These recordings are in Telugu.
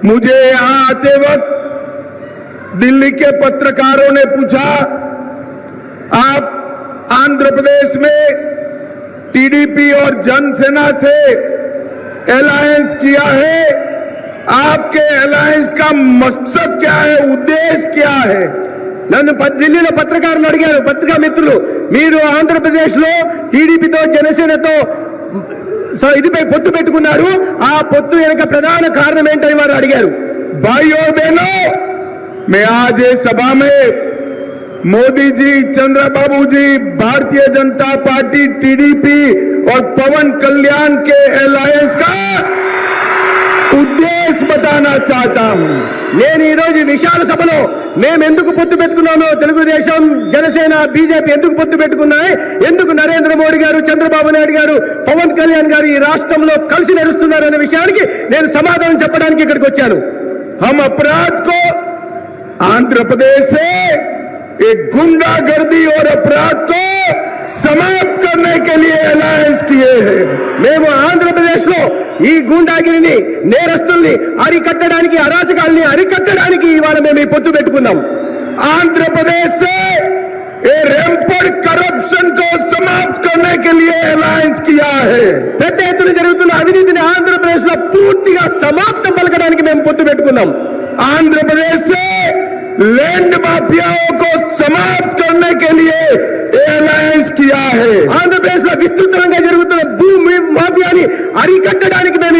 मुझे यहां आते वक्त दिल्ली के पत्रकारों ने पूछा आप आंध्र प्रदेश में टीडीपी और जनसेना से अलायंस किया है आपके अलायंस का मकसद क्या है उद्देश्य क्या है నన్ను ప- ఢిల్లీలో పత్రికారులు అడిగారు పత్రికా మిత్రులు మీరు ఆంధ్రప్రదేశ్ లో టీడీపీతో జనసేనతో స- ఇదిపై పొత్తు పెట్టుకున్నారు ఆ పొత్తు వెనుక ప్రధాన కారణం ఏంటని వారు అడిగారు भाइयों और बहनों मैं आज इस सभा में मोदी जी चंद्रबाबू जी भारतीय जनता पार्टी टीडीपी और पवन कल्याण के अलायंस का उद्देश्य बताना चाहता हूं నేను ఈ రోజు ఈ విశాల సభలో మేము ఎందుకు పొత్తు పెట్టుకున్నామో తెలుగుదేశం జనసేన బీజేపీ ఎందుకు పొత్తు పెట్టుకున్నాయి ఎందుకు నరేంద్ర మోడీ గారు చంద్రబాబు నాయుడు గారు పవన్ కళ్యాణ్ గారు ఈ రాష్ట్రంలో కలిసి నడుస్తున్నారు అనే విషయానికి నేను సమాధానం చెప్పడానికి ఇక్కడికి వచ్చాను हम अपराध को आंध्र प्रदेश से एक गुंडागर्दी और अपराध को समाप्त करने के लिए अलायंस किए हैं మేము ఆంధ్రప్రదేశ్ లో ఈ గూండాగిరిని నేరస్తుల్ని అరికట్టడానికి అరాచకాల్ని అరికట్టడానికి ఇవాళ మేము ఈ పొత్తు పెట్టుకున్నాం आंध्र प्रदेश से ये रैम्पड करप्शन को समाप्त करने के लिए अलायंस किया है పెద్ద ఎత్తున జరుగుతున్న అవినీతిని ఆంధ్రప్రదేశ్ లో పూర్తిగా సమాప్తం పలకడానికి మేము పొత్తు పెట్టుకున్నాం आंध्र प्रदेश से लैंड माफियाओं को समाप्त करने के लिए ये अलायंस किया है ఆంధ్రప్రదేశ్ లో విస్తృతంగా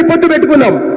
పొట్టు పెట్టుకున్నాం.